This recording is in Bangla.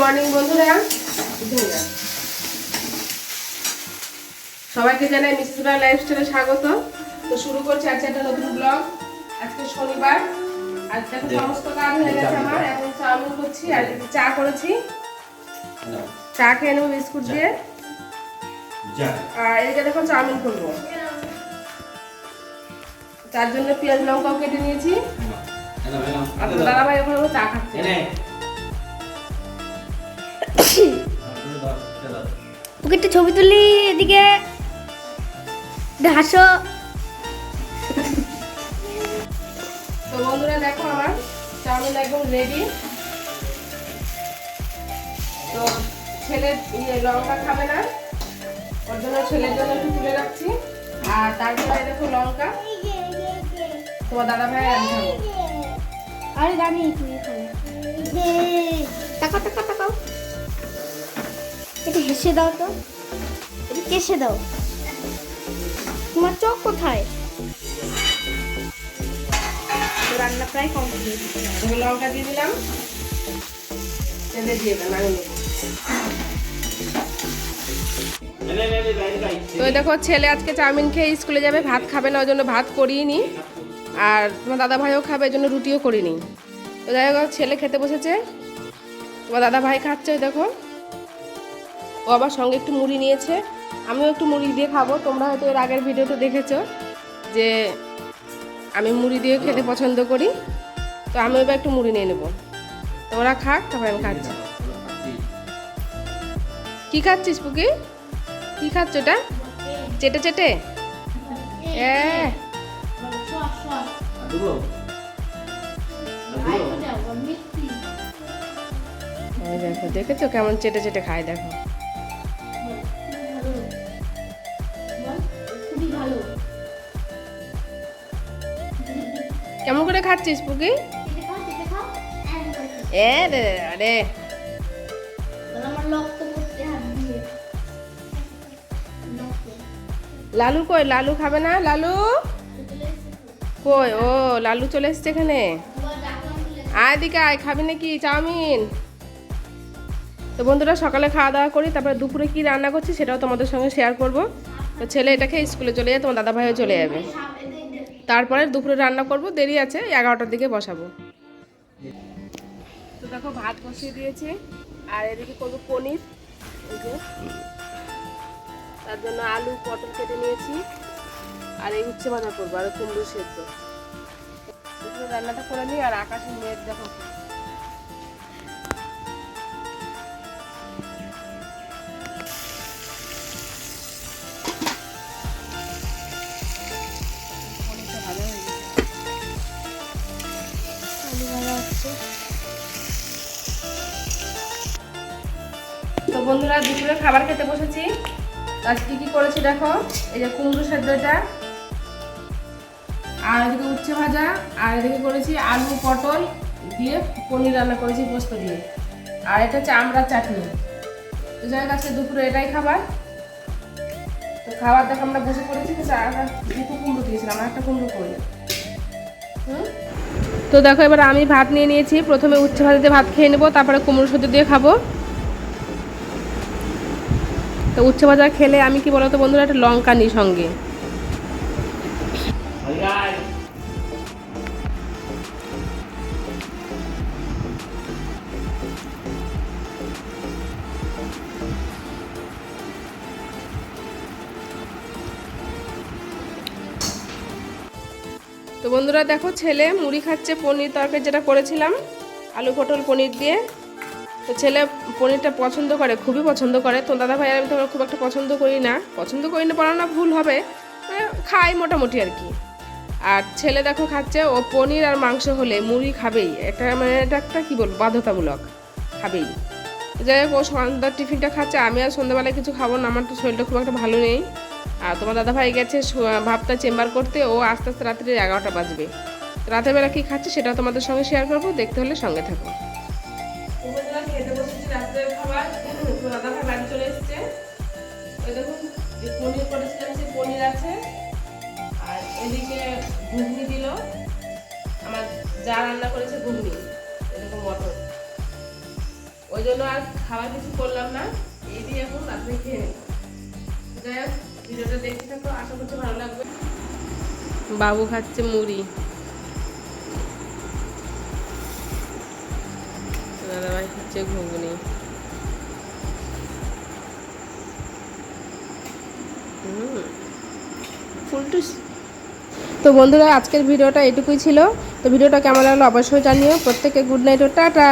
মর্নিং বন্ধুরা। সবাইকে জানাই মিসুরা লাইফস্টাইলে স্বাগত। তো শুরু করছি আজকে একটা নতুন ব্লগ আজকে শনিবার। আজ দেখো সমস্ত কাজ হয়ে গেছে আমার। এখন চাউমিন করছি আর চা করেছি। চা খেয়ে নেব বিস্কুট দিয়ে। আর এদিকে দেখো চাউমিন করব। তার জন্য পেঁয়াজ লঙ্কাও কেটে নিয়েছি। আর দাদা ভাই ওখানে চা খাচ্ছে। ওকে একটা ছবি তুলি এদিকে। হাসো। তো বন্ধুরা দেখো আমার চাউমিন একদম রেডি তো ছেলে ইয়ে লঙ্কা খাবে না ওর জন্য ছেলের জন্য একটু তুলে রাখছি। আর তারপরে দেখো লঙ্কা। তোমার দাদা ভাই আমি খাব। আরে দাঁড়িয়ে তুমি এটা হেসে দাও তো। এটা কেসে দাও? তোমার চোখ কোথায়? রান্না প্রায় কমপ্লিট লঙ্কা দিয়ে দিলাম। তেলে দিয়ে দেন তো দেখো ছেলে আজকে চাউমিন খেয়ে স্কুলে যাবে ভাত খাবে না ওই জন্য ভাত করিয়ে নি আর তোমার দাদা ভাইও খাবে ওই জন্য রুটিও করিনি। তো হোক ছেলে খেতে বসেছে। তোমার দাদা ভাই খাচ্ছে ওই দেখো। ও আবার সঙ্গে একটু মুড়ি নিয়েছে। আমিও একটু মুড়ি দিয়ে খাব। তোমরা হয়তো এর আগের ভিডিওতে দেখেছ যে আমি মুড়ি দিয়ে খেতে পছন্দ করি। তো আমিও এবার একটু মুড়ি নিয়ে নেব। তোমরা খাক, তারপর আমি খাচ্ছি। কি খাচ্ছিস পুকি? কি খাচ্ছ ওটা? চেটে চেটে? দেখো, দেখেছ কেমন চেটে চেটে খায়, দেখো। কেমন করে খাচ্ছিস পুকি? এ রে লালু কই? লালু খাবে না? লালু? কই? ও, লালু চলে এসছে এখানে। আয় দিকে আয়, খাবি নাকি? চাউমিন। তো বন্ধুরা, সকালে খাওয়া দাওয়া করি, তারপরে দুপুরে কি রান্না করছি সেটাও তোমাদের সঙ্গে শেয়ার করব। তো ছেলে এটাকে স্কুলে চলে যায়, তোমার দাদা ভাইও চলে যাবে। তারপরে দুপুরে রান্না করব, দেরি আছে এগারোটার দিকে বসাবো। তো দেখো, ভাত বসিয়ে দিয়েছি, আর এদিকে করব পনির তার জন্য আলু, পটল কেটে নিয়েছি, আর এই উচ্ছে ভাজা করব, আর কুমড়ো সেদ্ধ। রান্নাটা করে নিই, আর আকাশের মেঘ দেখো তো বন্ধুরা দুপুরে খাবার খেতে বসেছি। আজ কি করেছি দেখো? এই যে কুমড়ো সেদ্ধ এটা, আর এদিকে উচ্ছে ভাজা, আর এদিকে করেছি আলু, পটল দিয়ে পনির রান্না করেছি পোস্ত দিয়ে। আর এটা হচ্ছে আমড়ার চাটনি। তো যাই হোক, আজকে দুপুরে এটাই খাবার। তো খাবার দেখো আমরা বসে পড়েছি কিন্তু দুটো কুমড়ো দিয়েছিলাম একটা কুমড়ো করি হুম? তো দেখো এবার আমি ভাত নিয়ে নিয়েছি। প্রথমে উচ্ছে ভাজা দিয়ে ভাত খেয়ে নেব, তারপরে কুমড়ো সেদ্ধ দিয়ে খাব। তো উচ্ছে ভাজা খেলে আমি কি বলতো বন্ধুরা, একটা লঙ্কা নিই সঙ্গে। তো বন্ধুরা দেখো ছেলে মুড়ি খাচ্ছে পনির তরকারি যেটা করেছিলাম, আলু পটল পনির দিয়ে। তো ছেলে পনিরটা পছন্দ করে, খুবই পছন্দ করে। তো দাদা ভাই আমি তো খুব একটা পছন্দ করি না। পছন্দ করি না বলা না, ভুল হবে। খাই মোটামুটি আর কি। আর ছেলে দেখো খাচ্ছে, ও পনির আর মাংস হলে মুড়ি খাবেই। এটা মানে এটা একটা কী বলব, বাধ্যতামূলক। খাবেই। যাই হোক, ও সন্ধ্যার টিফিনটা খাচ্ছে, আমি আর সন্ধ্যাবেলায় কিছু খাব না, আমার তো শরীরটা খুব একটা ভালো নেই। আর তোমার দাদা ভাই গেছে ভাবটা চেম্বার করতে, ও আস্তে আস্তে রাত্রি এগারোটা বাজবে। রাতের বেলা কী খাচ্ছে সেটাও তোমাদের সঙ্গে শেয়ার করব, দেখতে হলে সঙ্গে থাকো। দেখুন পনির পনির আছে। আর এদিকে ঘুগনি আমার যা রান্না করেছে ঘুগনি মটর ওই জন্য আর খাবার কিছু করলাম না। এখন খেয়ে যাই হোক আশা ভালো লাগবে। বাবু খাচ্ছে মুড়ি। দাদাভাই খাচ্ছে ঘুগনি। ফুলটুস তো বন্ধুরা, আজকের ভিডিওটা এটুকুই ছিল। তো ভিডিওটা কেমন লাগল অবশ্যই জানিও। প্রত্যেকে গুড নাইট ও, টাটা!